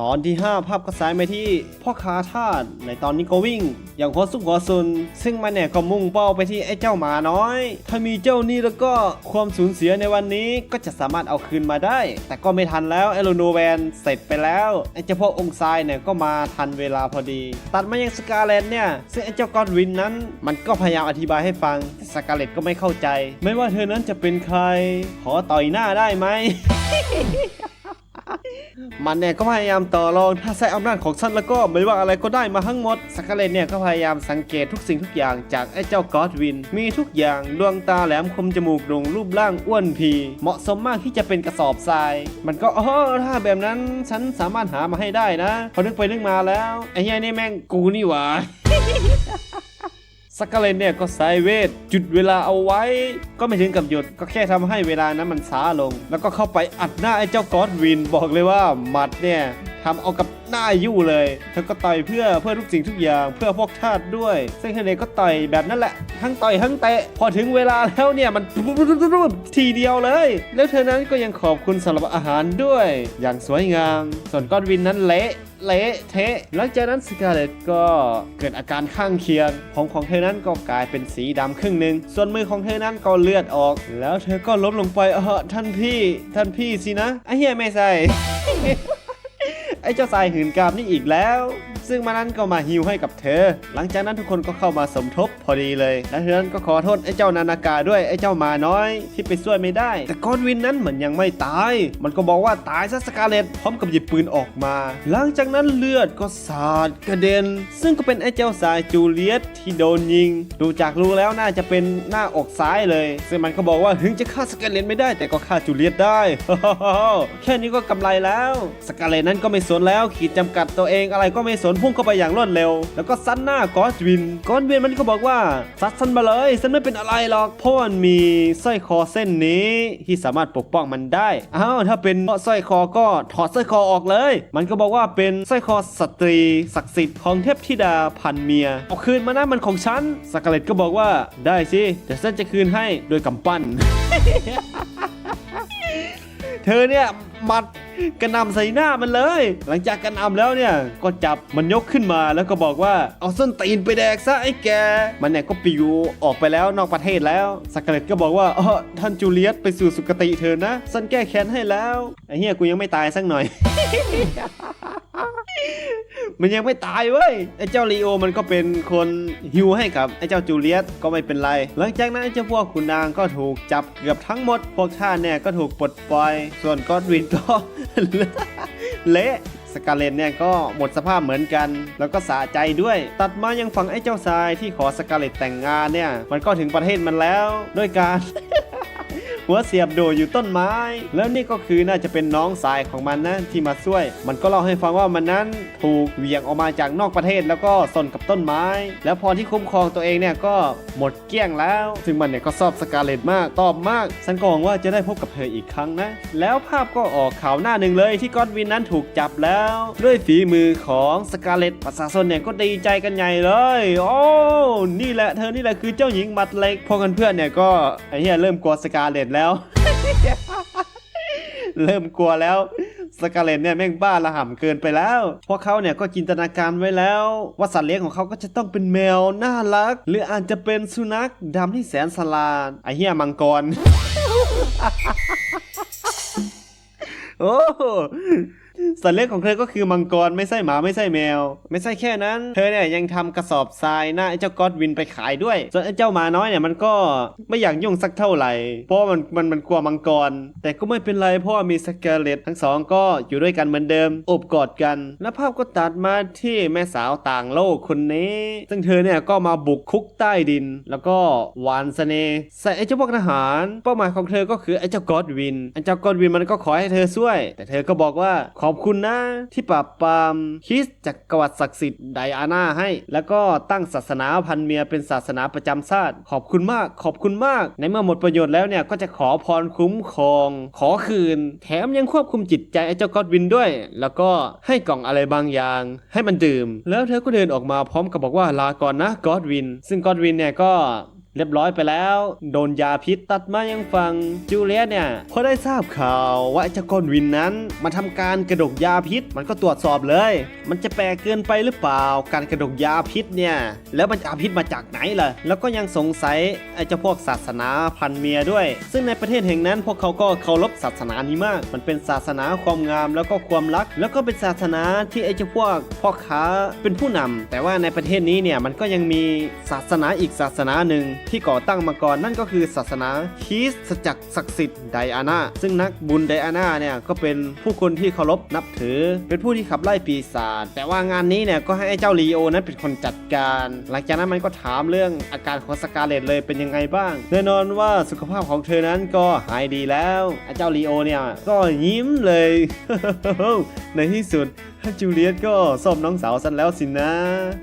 ตอนที่ 5 ภาพก็สายไปที่พ่อค้าทาสในตอนนี้ก็วิ่ง อย่างหัวซุกหัวซุน ซึ่งมันเนี่ยก็มุ่งเป้าไปที่ไอ้เจ้าหมาน้อย ถ้ามีเจ้านี่แล้วก็ความสูญเสียในวันนี้ก็จะสามารถเอาคืนมาได้ แต่ก็ไม่ทันแล้วไอโลโนแวนเสร็จไปแล้ว ไอ้เจ้าพวกองค์ทรายเนี่ยก็มาทันเวลาพอดี ตัดมายังสกาเลตเนี่ย ซึ่งไอ้เจ้ากอดวินนั้น มันก็พยายามอธิบายให้ฟังแต่สกาเลตก็ไม่เข้าใจ ไม่ว่าเธอนั้นจะเป็นใคร ขอต่อยหน้าได้ไหม มันเนี่ยก็พยายามต่อรองถ้าใช้อำนาจของฉันแล้วก็ไม่ว่าอะไรก็ได้มาทั้งหมดสักเลตเนี่ยก็พยายามสังเกตทุกสิ่งทุกอย่างจากไอ้เจ้ากอดวิน มีทุกอย่างดวงตาแหลมคมจมูกโด่งรูปร่างอ้วนพีเหมาะสมมากที่จะเป็นกระสอบทราย มันก็เออถ้าแบบนั้นฉันสามารถหามาให้ได้นะพอนึกไปนึกมาแล้วไอ้เหี้ยนี่แม่งกูนี่หว่า สักเลนเนี่ยก็ใช้เวท จุดเวลาเอาไว้ ก็ไม่ถึงกับหยุด ก็แค่ทำให้เวลานั้นมันช้าลง แล้วก็เข้าไปอัดหน้าไอ้เจ้ากอดวินบอกเลยว่าหมัดเนี่ย ทำเอากับหน้ายู่เลยเธอก็ต่อยเพื่อเพื่อทุกสิ่งทุกอย่างเพื่อพวกทาสด้วย ซึ่งเธอเนี่ยก็ต่อยแบบนั้นแหละ ทั้งต่อยทั้งเตะ พอถึงเวลาแล้วเนี่ยมันทีเดียวเลย แล้วเธอนั้นก็ยังขอบคุณสำหรับอาหารด้วย อย่างสวยงาม ส่วนกอดวินนั้นเละเละเทะหลังจากนั้นสกาเลตก็เกิดอาการข้างเคียงผมของเธอนั้นก็กลายเป็นสีดำครึ่งหนึ่งส่วนมือของเธอนั้นก็เลือดออก แล้วเธอก็ล้มลงไปเออท่านพี่ ท่านพี่สินะไอ้เฮียไม่ใส่ เจ้าสายหืนกามนี่อีกแล้ว ซึ่งมานั้นก็มาฮิวให้กับเธอ หลังจากนั้นทุกคนก็เข้ามาสมทบพอดีเลย และเธอนั้นก็ขอโทษไอ้เจ้านานากาด้วยไอ้เจ้ามาน้อยที่ไปช่วยไม่ได้ แต่กอนวินนั้นเหมือนยังไม่ตาย มันก็บอกว่าตายซะสกาเลตพร้อมกับหยิบปืนออกมา หลังจากนั้นเลือดก็สาดกระเด็น ซึ่งก็เป็นไอ้เจ้าสายจูเลียตที่โดนยิง ดูจากรู้แล้วน่าจะเป็นหน้าอกซ้ายเลย ซึ่งมันก็บอกว่าถึงจะฆ่าสกาเลตไม่ได้ แต่ก็ฆ่าจูเลียตได้แค่นี้ก็กำไรแล้ว สกาเลตนั้นก็ไม่สนแล้วขีดจำกัดตัวเองอะไรก็ไม่สนนพุ่งเข้าไปอย่างรวดเร็ว แล้วก็ซัดหน้ากอสวินกอสวินมันก็บอกว่าซัดฉันมาเลยฉันไม่เป็นอะไรหรอกเพราะมันมีสร้อยคอเส้นนี้ที่สามารถปกป้องมันได้อ้าวถ้าเป็นสร้อยคอก็ถอดสร้อยคอออกเลย มันก็บอกว่าเป็นสร้อยคอสตรี ศักดิ์สิทธิ์ของเทพธิดาพันเมียเอาคืนมานะมันของฉันสกาเลตก็บอกว่าได้สิเดี๋ยวฉันจะคืนให้โดยกำปั้น เธอเนี่ยมัด กระนำใส่หน้ามันเลย หลังจากกระนำแล้วเนี่ยก็จับมันยกขึ้นมาแล้วก็บอกว่าเอาส้นตีนไปแดกซะไอ้แก มันเนี่ยก็ปิวออกไปแล้วนอกประเทศแล้วสกเลตก็บอกว่าเออท่านจูเลียตไปสู่สุคติเธอนะฉันแก้แค้นให้แล้วไอ้เหี้ยกูยังไม่ตายสักหน่อย มันยังไม่ตายเว้ยไอ้เจ้าลีโอมันก็เป็นคนฮิวให้กับไอ้เจ้าจูเลียตก็ไม่เป็นไร หลังจากนั้นไอ้เจ้าพวกขุนนางก็ถูกจับเกือบทั้งหมด พวกท่านเนี่ยก็ถูกปลดปล่อย ส่วนก็อดวินก็เละสกาเลตเนี่ยก็หมดสภาพเหมือนกัน แล้วก็สะใจด้วย ตัดมายังฝั่งไอ้เจ้าทรายที่ขอสกาเลตแต่งงานเนี่ย มันก็ถึงประเทศมันแล้ว ด้วยการ หัวเสียบโดดอยู่ต้นไม้ แล้วนี่ก็คือน่าจะเป็นน้องสายของมันนะที่มาช่วย มันก็เล่าให้ฟังว่ามันนั้นถูกเหวี่ยงออกมาจากนอกประเทศแล้วก็สนกับต้นไม้ แล้วพอที่คุ้มครองตัวเองเนี่ยก็หมดเกลี้ยงแล้ว ซึ่งมันเนี่ยก็ชอบสกาเลตมากตอบมากฉันก็หวังว่าจะได้พบกับเธออีกครั้งนะ แล้วภาพก็ออกข่าวหน้าหนึ่งเลยที่ก็อดวินนั้นถูกจับแล้ว ด้วยฝีมือของสกาเลตประชาชนเนี่ยก็ดีใจกันใหญ่เลย โอ้นี่แหละเธอนี่แหละคือเจ้าหญิงมัดเล็กพวกกันเพื่อนเนี่ยก็ไอ้เหี้ยเริ่มกลัวสกาเลตแล้ว เริ่มกลัวแล้วสกาเลตเนี่ยแม่งบ้าระห่ำเกินไปแล้ว เพราะเขาเนี่ยก็จินตนาการไว้แล้วว่าสัตว์เลี้ยงของเขาก็จะต้องเป็นแมวน่ารัก หรืออาจจะเป็นสุนัขดำที่แสนสลาดไอเหี้ยมังกร โอ้สัตว์เลี้ยงของเธอก็คือมังกรไม่ใช่หมาไม่ใช่แมว ไม่ใช่แค่นั้น เธอเนี่ยยังทำกระสอบทรายหน้าไอ้เจ้ากอดวินไปขายด้วย ส่วนไอ้เจ้าหมาน้อยเนี่ยมันก็ไม่อยากยุ่งสักเท่าไหร่ เพราะมันมันมันกลัวมังกร แต่ก็ไม่เป็นไรเพราะามีสเกเลตทั้งสองก็อยู่ด้วยกันเหมือนเดิมโอบกอดกัน แล้วภาพก็ตัดมาที่แม่สาวต่างโลกคนนี้ ซึ่งเธอเนี่ยก็มาบุกคุกใต้ดิน แล้วก็หวานเสน่ห์ใส่ไอ้เจ้าพวกทหาร เป้าหมายของเธอก็คือไอ้เจ้ากอดวินไอ้เจ้ากอดวินมันก็ขอให้เธอช่วย แต่เธอก็บอกว่าขออบคุณนะ ที่ปราบปรามคริสจักรวรรดิศักดิ์สิทธิ์ไดอาน่าให้ แล้วก็ตั้งศาสนาพันเมียเป็นศาสนาประจำชาติ ขอบคุณมาก ขอบคุณมาก ในเมื่อหมดประโยชน์แล้วเนี่ยก็จะขอพรคุ้มครอง ขอคืน แถมยังควบคุมจิตใจไอ้เจ้าก็อดวินด้วย แล้วก็ให้กล่องอะไรบางอย่าง ให้มันดื่ม แล้วเธอก็เดินออกมาพร้อมกับบอกว่าลาก่อนนะก็อดวิน ซึ่งก็อดวินเนี่ยก็ เรียบร้อยไปแล้ว โดนยาพิษตัดมายังฟังจูเลียตเนี่ยพอได้ทราบข่าวว่าเจ้าก้อนวินนั้นมาทำการกระดกยาพิษ มันก็ตรวจสอบเลย มันจะแปลกเกินไปหรือเปล่า การกระดกยาพิษเนี่ย แล้วมันจะเอาพิษมาจากไหนล่ะ แล้วก็ยังสงสัยไอ้เจ้าพวกศาสนาพันเมียด้วย ซึ่งในประเทศแห่งนั้นพวกเขาก็เคารพ ศาสนานี้มาก มันเป็นศาสนาความงามแล้วก็ความรัก แล้วก็เป็นศาสนาที่ไอ้เจ้าพวกพ่อค้าเป็นผู้นำแต่ว่าในประเทศนี้เนี่ยมันก็ยังมีศาสนาอีกศาสนาหนึ่งที่ก่อตั้งมาก่อนนั่นก็คือศาสนาคริสตจักรศักดิ์สิทธิ์ไดอาน่าซึ่งนักบุญไดอาน่าเนี่ยก็เป็นผู้คนที่เคารพนับถือ เป็นผู้ที่ขับไล่ปีศาจแต่ว่างานนี้เนี่ยก็ให้ไอเจ้าลีโอนั้นเป็นคนจัดการ หลังจากนั้นมันก็ถามเรื่องอาการของสกาเลตเลยเป็นยังไงบ้าง แน่นอนว่าสุขภาพของเธอนั้นก็หายดีแล้วไอเจ้าลีโอเนี่ย ก็ยิ้มเลย ในที่สุดจูเลียตก็สมน้องสาวฉันแล้วสินะ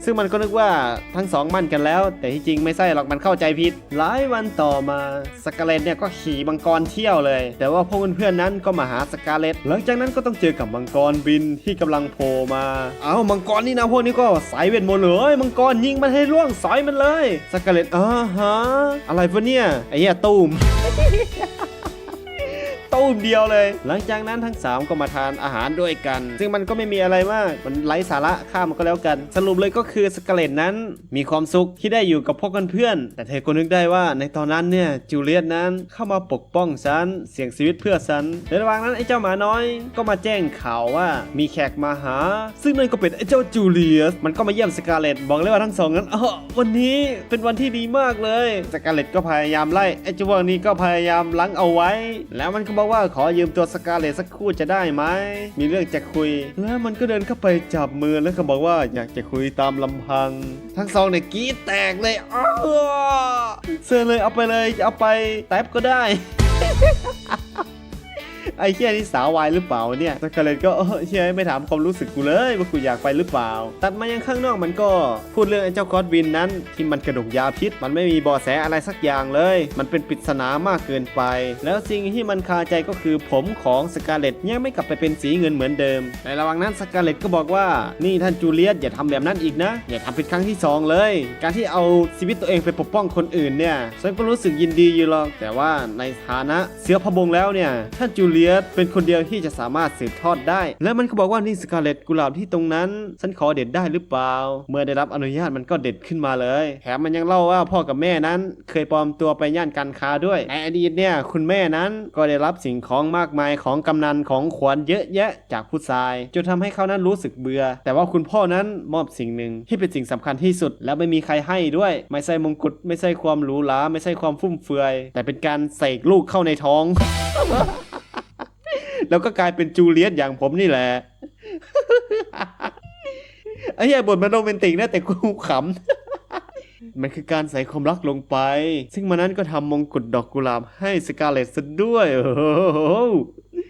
ซึ่งมันก็นึกว่าทั้งสองมั่นกันแล้ว แต่ที่จริงไม่ใช่หรอกมันเข้าใจผิด หลายวันต่อมาสกาเลตเนี่ยก็ขี่มังกรเที่ยวเลย แต่ว่าพวกเพื่อนๆนั้นก็มาหาสกาเลตหลังจากนั้นก็ต้องเจอกับมังกรบินที่กำลังโผล่มา เอามังกรนี่นะพวกนี้ก็สายเวทมนต์เลยมังกรยิงมันให้ล่วงสอยมันเลยสกาเลตอ่าฮะอะไรวะเนี่ยไอ้เหี้ยตูม ตู้มเดียวเลย หลังจากนั้นทั้ง 3 ก็มาทานอาหารด้วยกัน ซึ่งมันก็ไม่มีอะไรมาก มันไร้สาระข้ามมันก็แล้วกัน สรุปเลยก็คือสกาเลตนั้นมีความสุขที่ได้อยู่กับพวกเพื่อน แต่เธอก็นึกได้ว่าในตอนนั้นเนี่ยจูเลียตนั้นเข้ามาปกป้องฉันเสี่ยงชีวิตเพื่อฉันในระหว่างนั้นไอ้เจ้าหมาน้อยก็มาแจ้งข่าวว่ามีแขกมาหา ซึ่งนั่นก็เป็นไอ้เจ้าจูเลียสมันก็มาเยี่ยมสกาเลตบอกเลยว่าทั้งสองนั้นเออวันนี้เป็นวันที่ดีมากเลยสกาเลตก็พยายามไล่ไอ้เจ้าพวกนี้ก็พยายามลังเอาไว้ แล้วมันก็บอกว่าขอยืมตัวสกาเลตสักคู่จะได้ไหม มีเรื่องจะคุย แล้วมันก็เดินเข้าไปจับมือแล้วก็บอกว่าอยากจะคุยตามลำพัง ทั้งสองเนี่ยกรีดแตกเลยอ้าวเสื้อเลยเอาไปเลยเอาไปแท็บก็ได้ ไอ้เฮียนี่สาววายหรือเปล่าเนี่ยสกาเลตก็เออเฮียไม่ถามความรู้สึกกูเลยว่ากูอยากไปหรือเปล่า ตัดมายังข้างนอกมันก็พูดเรื่องไอ้เจ้ากอดวินนั้นที่มันกระดกยาพิษ มันไม่มีเบอแสอะไรสักอย่างเลย มันเป็นปริศนามากเกินไป แล้วสิ่งที่มันคาใจก็คือผมของสกาเลตยังไม่กลับไปเป็นสีเงินเหมือนเดิม ในระหว่างนั้นสกาเลตก็บอกว่านี่ท่านจูเลียตอย่าทำแบบนั้นอีกนะ อย่าทำเป็นครั้งที่สองเลย การที่เอาชีวิตตัวเองไปปกป้องคนอื่นเนี่ยฉันก็รู้สึกยินดีอยู่หรอกแต่ว่าในฐานะเสือพระบงแล้วเนี่ยท่านจูเลียตเป็นคนเดียวที่จะสามารถสืบทอดได้ และมันก็บอกว่านี่สกาเลตกุหลาบที่ตรงนั้น ฉันขอเด็ดได้หรือเปล่า เมื่อได้รับอนุญาตมันก็เด็ดขึ้นมาเลยแถมมันยังเล่าว่าพ่อกับแม่นั้น เคยปลอมตัวไปย่านการค้าด้วยในอดีตเนี่ยคุณแม่นั้นก็ได้รับสิ่งของมากมายของกำนันของขวัญเยอะแยะจากผู้ชายจนทำให้เขานั้นรู้สึกเบื่อ แต่ว่าคุณพ่อนั้นมอบสิ่งหนึ่งที่เป็นสิ่งสำคัญที่สุด และไม่มีใครให้ด้วย ไม่ใช่มงกุฎไม่ใช่ความหรูหราไม่ใช่ความฟุ่มเฟือย แต่เป็นการใส่ลูกเข้าในท้อง แล้วก็กลายเป็นจูเลียตอย่างผมนี่แหละไอ้เหี้ยบทมันโรแมนติกนะแต่กูขำมันคือการใส่ความรักลงไป ซึ่งมันนั้นก็ทำมงกุฎดอกกุหลาบให้สกาเลตซะด้วย โอ้โห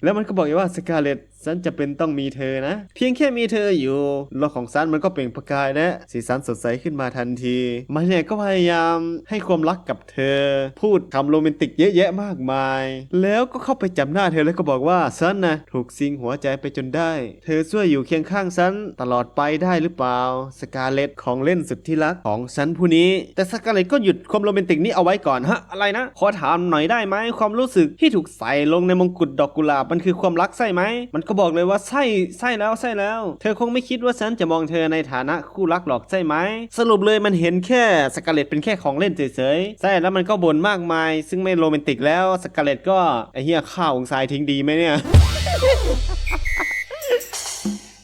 แล้วมันก็บอกอีกว่าสกาเลต ฉันจะเป็นต้องมีเธอนะ เพียงแค่มีเธออยู่โลกของฉันมันก็เปล่งประกายและสีสันสดใสขึ้นมาทันทีมันเนี่ยก็พยายามให้ความรักกับเธอ พูดคำโรแมนติกเยอะแยะมากมาย แล้วก็เข้าไปจับหน้าเธอแล้วก็บอกว่าฉันนะถูกซิงหัวใจไปจนได้ เธอช่วยอยู่เคียงข้างฉันตลอดไปได้หรือเปล่า สกาเลตของเล่นสุดที่รักของฉันผู้นี้ แต่สกาเลตก็หยุดความโรแมนติกนี้เอาไว้ก่อนฮะอะไรนะขอถามหน่อยได้ไหมความรู้สึกที่ถูกใส่ลงในมงกุฎดอกกุหลาบมันคือความรักใช่ไหมมันก็บอกเลยว่าใช่ใช่แล้วใช่แล้ว เธอคงไม่คิดว่าฉันจะมองเธอในฐานะคู่รักหรอกใช่ไหม สรุปเลยมันเห็นแค่สกาเลตเป็นแค่ของเล่นเฉยๆ ใช่แล้วมันก็บ่นมากมาย ซึ่งไม่โรแมนติกแล้วสกาเลตก็ไอเหี้ยข้าวองทรายทิ้งดีไหมเนี่ย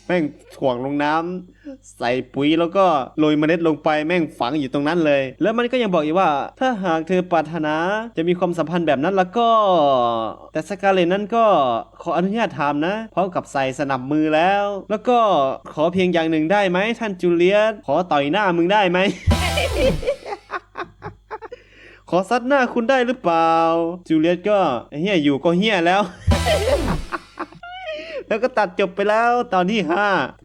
แม่งถ่วงลงน้ำ ใส่ปุ๋ยแล้วก็โรยเมล็ดลงไปแม่งฝังอยู่ตรงนั้นเลย แล้วมันก็ยังบอกอีกว่า ถ้าหากเธอปรารถนาจะมีความสัมพันธ์แบบนั้นแล้วก็ แต่สกาเลตนั้นก็ขออนุญาตถามนะพร้อมกับใส่สนับมือแล้ว แล้วก็ขอเพียงอย่างหนึ่งได้ไหมท่านจูเลียตขอต่อยหน้ามึงได้ไหมขอซัดหน้าคุณได้หรือเปล่า จูเลียตก็เฮียอยู่ก็เฮียแล้ว แล้วก็ตัดจบไปแล้วตอนที่5